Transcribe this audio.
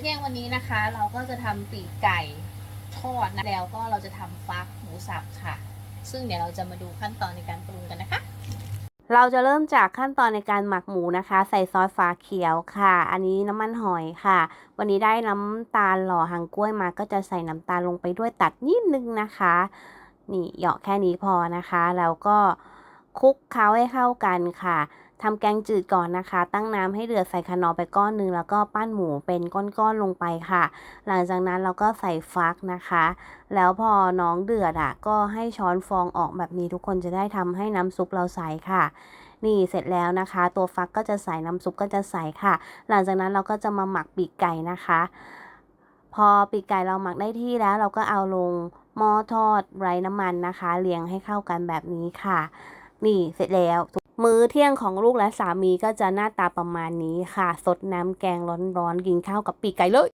เที่ยงวันนี้นะคะ เราก็จะทำปีกไก่ทอดนะแล้วก็เราจะทำฟักหมูสับค่ะ ซึ่งเดี๋ยวเราจะมาดูขั้นตอนในการปรุงกันนะคะ เราจะเริ่มจากขั้นตอนในการหมักหมูนะคะ ใส่ซอสฟ้าเขียวค่ะ อันนี้น้ำมันหอยค่ะ วันนี้ได้น้ำตาลหล่อหางกล้วยมาก็จะใส่น้ำตาลลงไปด้วยตัดนิดนึงนะคะ นี่เหยาะแค่นี้พอนะคะ แล้วก็ คลุกเคล้าให้เข้ากันค่ะทำแกงจืดก่อนนะคะ ตั้งน้ำให้เดือดใส่คะนอไปก้อนหนึงแล้วก็ปั้นหมูเป็นก้อนๆลงไปค่ะ หลังจากนั้นเราก็ใส่ฟักนะคะ แล้วพอน้องเดือดอะ ก็ให้ช้อนฟองออกแบบนี้ทุกคนจะได้ทำให้น้ำซุปเราใสค่ะ นี่เสร็จแล้วนะคะ ตัวฟักก็จะใส่น้ำซุปก็จะใสค่ะ หลังจากนั้นเราก็จะมาหมักปีกไก่นะคะ พอปีกไก่เราหมักได้ที่แล้ว เราก็เอาลงหม้อทอดไร้น้ำมันนะคะเลี้ยงให้เข้ากันแบบนี้ค่ะ นี่เสร็จแล้ว มื้อเที่ยงของลูกและสามีก็จะหน้าตาประมาณนี้ค่ะ สดน้ำแกงร้อนๆ กินข้าวกับปีกไก่เลย